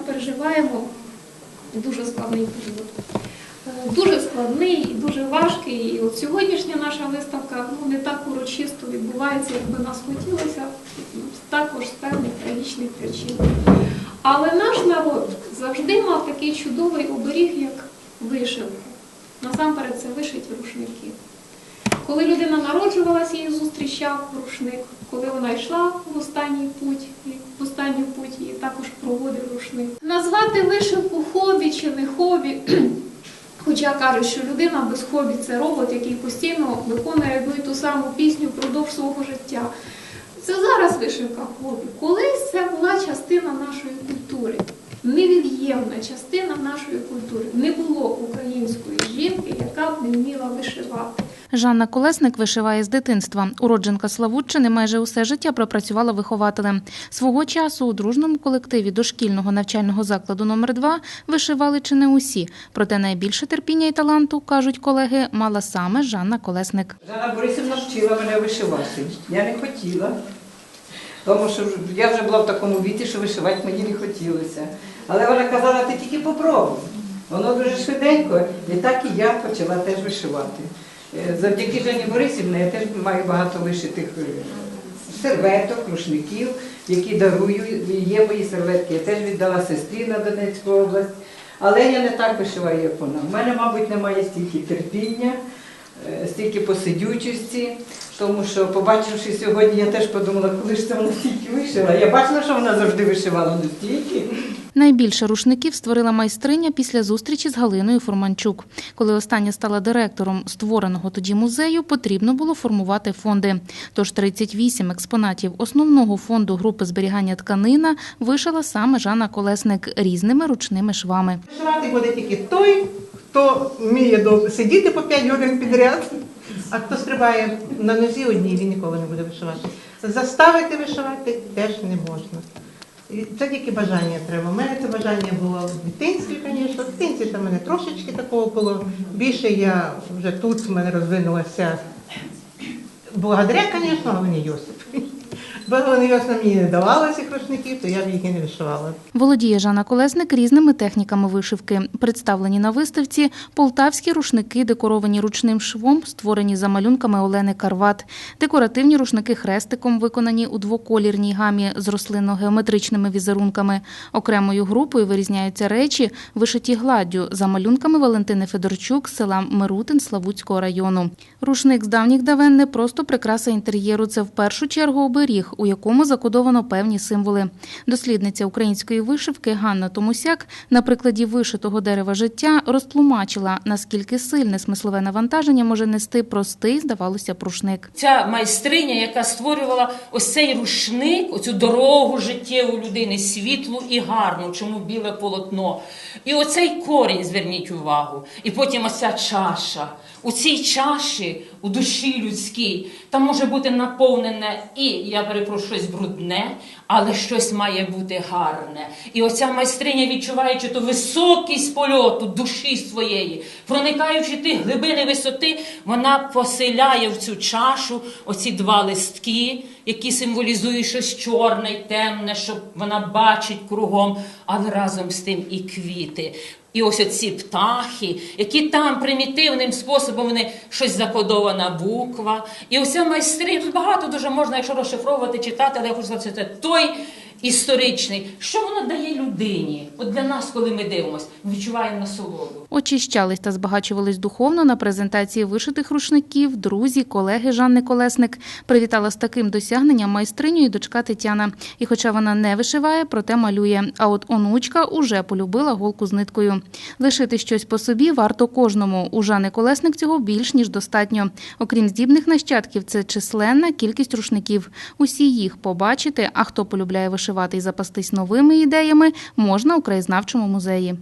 переживаємо дуже складний період. Е, Дуже складний і дуже важкий. І от сьогоднішня наша виставка ну, не так урочисто відбувається, як би нас хотілося, також з певних трагічних причин. Але наш народ завжди мав такий чудовий оберіг, як вишивка. Насамперед це вишиті рушники. Коли людина народжувалася, її зустрічав рушник. Коли вона йшла в останній путь, в останню путь її також проводив рушник. Назвати вишивку хобі чи не хобі. Хоча кажуть, що людина без хобі це робот, який постійно виконує одну і ту саму пісню впродовж свого життя. Це зараз вишивка хобі. Колись це була частина нашої культури, невід'ємна частина нашої культури. Не було української жінки, яка б не вміла вишивати. Жанна Колесник вишиває з дитинства. Уродженка Славутчини майже усе життя пропрацювала вихователем. Свого часу у дружному колективі дошкільного навчального закладу номер 2 вишивали чи не усі. Проте найбільше терпіння і таланту, кажуть колеги, мала саме Жанна Колесник. Жанна Борисівна вчила мене вишивати. Я не хотіла. Тому що я вже була в такому віці, що вишивати мені не хотілося. Але вона казала, ти тільки попробуй. Воно дуже швиденько, і так і я почала теж вишивати. Е, Завдяки Жені Борисівні я теж маю багато вишитих е, серветок, рушників, які дарую. Є мої серветки. Я теж віддала сестрі на Донецьку область. Але я не так вишиваю, як вона. У мене, мабуть, немає стільки терпіння, стільки посидючості, тому що, побачивши сьогодні, я теж подумала, коли ж це вона стільки вишила. Я бачила, що вона завжди вишивала не стільки. Найбільше рушників створила майстриня після зустрічі з Галиною Фурманчук. Коли остання стала директором створеного тоді музею, потрібно було формувати фонди. Тож 38 експонатів основного фонду групи зберігання тканина вишила саме Жанна Колесник різними ручними швами. Вишивати буде тільки той, хто вміє сидіти по 5 годин підряд, а хто стрибає на нозі одній, він ніколи не буде вишивати. Заставити вишивати теж не можна. І Це тільки бажання треба. У мене це бажання було в дитинстві, звісно. В дитинстві там мене трошечки такого було. Більше я вже тут в мене розвинулася благодаря, звісно, Галині Йосипові. Галина Йосипівна мені не давала цих рушників, то я б їх і не вишивала. Володіє Жанна Колесник різними техніками вишивки. Представлені на виставці полтавські рушники, декоровані ручним швом, створені за малюнками Олени Карват, декоративні рушники хрестиком, виконані у двоколірній гамі з рослинно-геометричними візерунками. Окремою групою вирізняються речі, вишиті гладдю за малюнками Валентини Федорчук з села Мирутин Славутського району. Рушник з давніх давен не просто прикраса інтер'єру, це в першу чергу оберіг, у якому закодовано певні символи. Дослідниця української вишивки Ганна Томусяк на прикладі вишитого дерева життя розтлумачила, наскільки сильне смислове навантаження може нести простий, здавалося, рушник. Ця майстриня, яка створювала ось цей рушник, оцю дорогу життєву людини, світлу і гарну, чому біле полотно. І оцей корінь, зверніть увагу. І потім оця чаша. У цій чаші, у душі людській, там може бути наповнене і, я перепрошую, щось брудне, але щось має бути гарне. І оця майстриня, відчуваючи ту високість польоту душі своєї, проникаючи ті глибини висоти, вона поселяє в цю чашу оці два листки, які символізують щось чорне й темне, що вона бачить кругом, але разом з тим і квіти. І ось оці птахи, які там примітивним способом вони щось закодована буква. І ося майстри, тут багато дуже можна, якщо розшифровувати, читати, але я хочу сказати, це той історичний. Що воно дає людині? От для нас, коли ми дивимося, відчуваємо насолоду. Очищались та збагачувались духовно на презентації вишитих рушників. Друзі, колеги Жанни Колесник привітала з таким досягненням майстриню і дочка Тетяна. І хоча вона не вишиває, проте малює. А от онучка уже полюбила голку з ниткою. Лишити щось по собі варто кожному. У Жанни Колесник цього більш ніж достатньо. Окрім здібних нащадків, це численна кількість рушників. Усі їх побачити. А хто полюбляє вишивати і запастись новими ідеями, можна у краєзнавчому музеї.